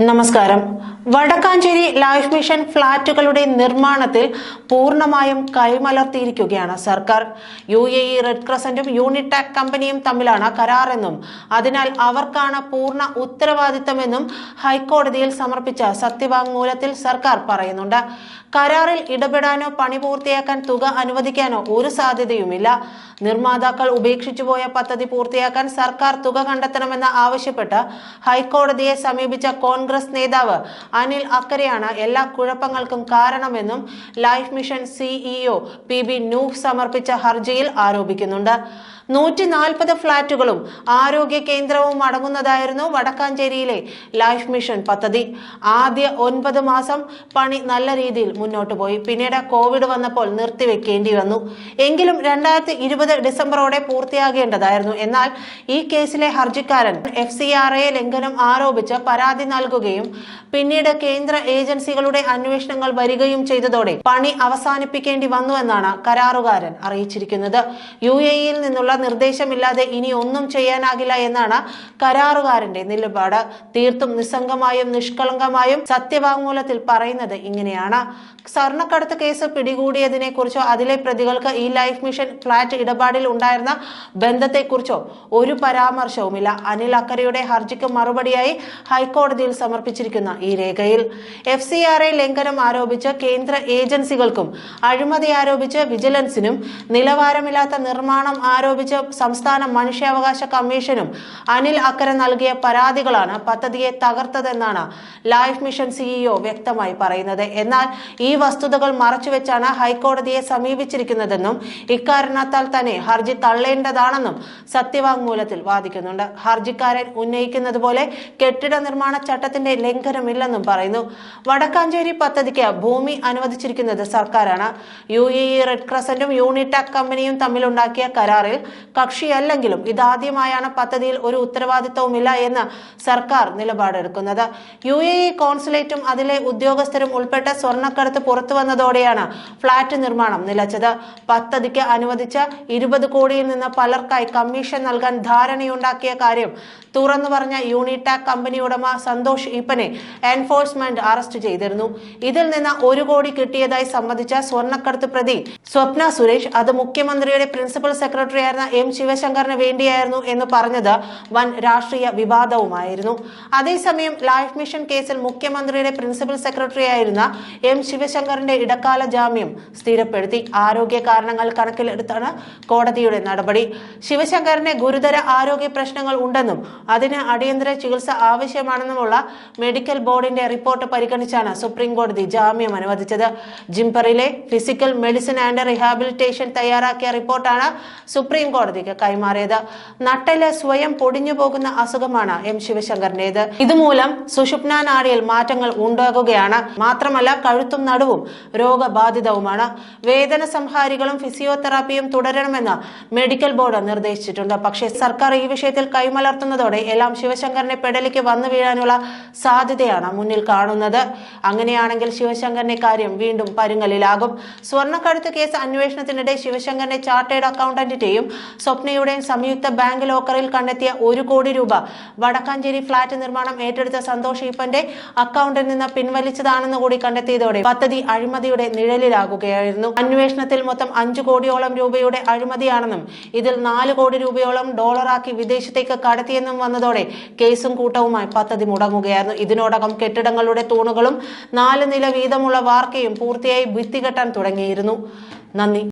നമസ്കാരം. Vadakkanchery life mission ഫ്ളാറ്റുകളുടെ നിർമ്മാണത്തിൽ പൂർണമായും കൈമലർത്തിയിരിക്കുകയാണ് സർക്കാർ. യു എ ഇ റെഡ് ക്രസന്റും യൂണിടാക് കമ്പനിയും തമ്മിലാണ് കരാറെന്നും അതിനാൽ അവർക്കാണ് പൂർണ ഉത്തരവാദിത്തമെന്നും ഹൈക്കോടതിയിൽ സമർപ്പിച്ച സത്യവാങ്മൂലത്തിൽ സർക്കാർ പറയുന്നുണ്ട്. കരാറിൽ ഇടപെടാനോ പണി പൂർത്തിയാക്കാൻ തുക അനുവദിക്കാനോ ഒരു സാധ്യതയുമില്ല. നിർമ്മാതാക്കൾ ഉപേക്ഷിച്ചുപോയ പദ്ധതി പൂർത്തിയാക്കാൻ സർക്കാർ തുക കണ്ടെത്തണമെന്ന് ആവശ്യപ്പെട്ട് ഹൈക്കോടതിയെ സമീപിച്ച കോൺഗ്രസ് നേതാവ് അനിൽ അക്കരെയാണ് എല്ലാ കുഴപ്പങ്ങൾക്കും കാരണമെന്നും life mission CEO P B സമർപ്പിച്ച ഹർജിയിൽ ആരോപിക്കുന്നുണ്ട്. നൂറ്റി നാൽപ്പത് ഫ്ളാറ്റുകളും ആരോഗ്യ കേന്ദ്രവും അടങ്ങുന്നതായിരുന്നു വടക്കാഞ്ചേരിയിലെ ലൈഫ് മിഷൻ പദ്ധതി. ആദ്യ ഒൻപത് മാസം പണി നല്ല രീതിയിൽ മുന്നോട്ട് പോയി. പിന്നീട് കോവിഡ് വന്നപ്പോൾ നിർത്തിവെക്കേണ്ടി വന്നു. എങ്കിലും രണ്ടായിരത്തി ഇരുപത് ഡിസംബറോടെ പൂർത്തിയാകേണ്ടതായിരുന്നു. എന്നാൽ ഈ കേസിലെ ഹർജിക്കാരൻ എഫ് സി ആർ എ ലംഘനം ആരോപിച്ച് പരാതി നൽകുകയും പിന്നീട് കേന്ദ്ര ഏജൻസികളുടെ അന്വേഷണങ്ങൾ വരികയും ചെയ്തതോടെ പണി അവസാനിപ്പിക്കേണ്ടി വന്നു എന്നാണ് കരാറുകാരൻ അറിയിച്ചിരിക്കുന്നത്. യു എ ഇയിൽ നിന്നുള്ള നിർദ്ദേശമില്ലാതെ ഇനി ഒന്നും ചെയ്യാനാകില്ല എന്നാണ് കരാറുകാരന്റെ നിലപാട്. തീർത്തും നിസ്സംഗമായും നിഷ്കളങ്കമായും സത്യവാങ്മൂലത്തിൽ പറയുന്നത് ഇങ്ങനെയാണ്. സ്വർണക്കടത്ത് കേസ് പിടികൂടിയതിനെ കുറിച്ചോ അതിലെ പ്രതികൾക്ക് ഈ ലൈഫ് മിഷൻ ഫ്ളാറ്റ് ഇടപാടിൽ ഉണ്ടായിരുന്ന ബന്ധത്തെക്കുറിച്ചോ ഒരു പരാമർശവുമില്ല. അനിൽ അക്കരയുടെ ഹർജിക്ക് മറുപടിയായി ഹൈക്കോടതിയിൽ സമർപ്പിച്ചിരിക്കുന്ന ഈ രേഖയിൽ എഫ് സി ആർ എ ലംഘനം ആരോപിച്ച് കേന്ദ്ര ഏജൻസികൾക്കും അഴിമതി ആരോപിച്ച് വിജിലൻസിനും നിലവാരമില്ലാത്ത നിർമ്മാണം ആരോപിച്ച് സംസ്ഥാന മനുഷ്യാവകാശ കമ്മീഷനും അനിൽ അക്കര നൽകിയ പരാതികളാണ് പദ്ധതിയെ തകർത്തതെന്നാണ് ലൈഫ് മിഷൻ സിഇഒ വ്യക്തമായി പറയുന്നത്. എന്നാൽ ഈ വസ്തുതകൾ മറച്ചുവെച്ചാണ് ഹൈക്കോടതിയെ സമീപിച്ചിരിക്കുന്നതെന്നും ഇക്കാരണത്താൽ തന്നെ ഹർജി തള്ളേണ്ടതാണെന്നും സത്യവാങ്മൂലത്തിൽ വാദിക്കുന്നുണ്ട്. ഹർജിക്കാരൻ ഉന്നയിക്കുന്നത് പോലെ കെട്ടിട നിർമ്മാണ ചട്ടത്തിന്റെ ലംഘനമില്ലെന്നും പറയുന്നു. വടക്കാഞ്ചേരി പദ്ധതിക്ക് ഭൂമി അനുവദിച്ചിരിക്കുന്നത് സർക്കാരാണ്. യു എ ഇ റെഡ് ക്രസന്റും യൂണിടാക് കമ്പനിയും തമ്മിലുണ്ടാക്കിയ കരാറിൽ കക്ഷിയല്ലെങ്കിലും ഇതാദ്യമായാണ് പദ്ധതിയിൽ ഒരു ഉത്തരവാദിത്തവുമില്ല എന്ന് സർക്കാർ നിലപാടെടുക്കുന്നത്. യു എ ഇ കോൺസുലേറ്റും അതിലെ ഉദ്യോഗസ്ഥരും ഉൾപ്പെട്ട സ്വർണക്കടത്ത് പുറത്തു വന്നതോടെയാണ് ഫ്ളാറ്റ് നിർമ്മാണം നിലച്ചത്. പദ്ധതിക്ക് അനുവദിച്ച ഇരുപത് കോടിയിൽ നിന്ന് പലർക്കായി കമ്മീഷൻ നൽകാൻ ധാരണയുണ്ടാക്കിയ കാര്യം തുറന്നു പറഞ്ഞ യൂണിടാക് കമ്പനി ഉടമ സന്തോഷ് ഈപ്പനെ എൻഫോഴ്സ്മെന്റ് അറസ്റ്റ് ചെയ്തിരുന്നു. ഇതിൽ നിന്ന് ഒരു കോടി കിട്ടിയതായി സംബന്ധിച്ച സ്വർണക്കടത്ത് പ്രതി സ്വപ്ന സുരേഷ് അത് മുഖ്യമന്ത്രിയുടെ പ്രിൻസിപ്പൽ സെക്രട്ടറി ആയിരുന്ന എം ശിവശങ്കറിന് വേണ്ടിയായിരുന്നു എന്ന് പറഞ്ഞത് വൻ രാഷ്ട്രീയ വിവാദവുമായിരുന്നു. അതേസമയം ലൈഫ് മിഷൻ കേസിൽ മുഖ്യമന്ത്രിയുടെ പ്രിൻസിപ്പൽ സെക്രട്ടറി ആയിരുന്ന എം ശിവശങ്കറിന്റെ ഇടക്കാല ജാമ്യം സ്ഥിരപ്പെടുത്തി. ആരോഗ്യ കാരണങ്ങൾ കണക്കിലെടുത്താണ് കോടതിയുടെ നടപടി. ശിവശങ്കറിന് ഗുരുതര ആരോഗ്യ പ്രശ്നങ്ങൾ ഉണ്ടെന്നും അതിന് അടിയന്തര ചികിത്സ ആവശ്യമാണെന്നുമുള്ള മെഡിക്കൽ ബോർഡിന്റെ റിപ്പോർട്ട് പരിഗണിച്ചാണ് സുപ്രീം കോടതി ജാമ്യം അനുവദിച്ചത്. ജിംപറിലെ ഫിസിക്കൽ മെഡിസിൻ ആൻഡ് റിഹാബിലിറ്റേഷൻ തയ്യാറാക്കിയ റിപ്പോർട്ടാണ് സുപ്രീം കോടതിക്ക് കൈമാറിയത്. നട്ടൽ സ്വയം പൊടിഞ്ഞു പോകുന്ന അസുഖമാണ് എം ശിവശങ്കറിന്റേത്. ഇതുമൂലം സുഷുപ്ന നാടിയിൽ മാറ്റങ്ങൾ ഉണ്ടാകുകയാണ്. മാത്രമല്ല കഴുത്തും നടുവും രോഗബാധിതവുമാണ്. വേദന സംഹാരികളും ഫിസിയോതെറാപ്പിയും തുടരണമെന്ന് മെഡിക്കൽ ബോർഡ് നിർദ്ദേശിച്ചിട്ടുണ്ട്. പക്ഷേ സർക്കാർ ഈ വിഷയത്തിൽ കൈമലർത്തുന്നതോടെ എല്ലാം ശിവശങ്കറിനെ പെടലിക്ക് വന്നു വീഴാനുള്ള സാധ്യതയാണ് മുന്നിൽ കാണുന്നത്. അങ്ങനെയാണെങ്കിൽ ശിവശങ്കറിന്റെ കാര്യം വീണ്ടും പരുങ്ങലിലാകും സ്വർണക്കടത്ത് കേസ് അന്വേഷണത്തിനിടെ ശിവശങ്കറിന്റെ ചാർട്ടേഡ് അക്കൗണ്ടന്റിന്റെയും സ്വപ്നയുടെയും സംയുക്ത ബാങ്ക് ലോക്കറിൽ കണ്ടെത്തിയ ഒരു കോടി രൂപ. വടക്കാഞ്ചേരി ഫ്ളാറ്റ് നിർമ്മാണം ഏറ്റെടുത്ത സന്തോഷ് ഈപ്പന്റെ അക്കൗണ്ടിൽ നിന്ന് പിൻവലിച്ചതാണെന്ന് കൂടി കണ്ടെത്തിയതോടെ പദ്ധതി അഴിമതിയുടെ നിഴലിലാകുകയായിരുന്നു. അന്വേഷണത്തിൽ മൊത്തം അഞ്ചു കോടിയോളം രൂപയുടെ അഴിമതിയാണെന്നും ഇതിൽ നാല് കോടി രൂപയോളം ഡോളറാക്കി വിദേശത്തേക്ക് കടത്തിയെന്നും വന്നതോടെ കേസും കൂട്ടവുമായി പദ്ധതി മുടങ്ങുകയായിരുന്നു. ഇതിനോടകം കെട്ടിടങ്ങളുടെ തൂണുകളും നാല് നില വീതമുള്ള വാർക്കയും പൂർത്തിയായി ഭിത്തി കെട്ടാൻ തുടങ്ങിയിരുന്നു. നന്ദി.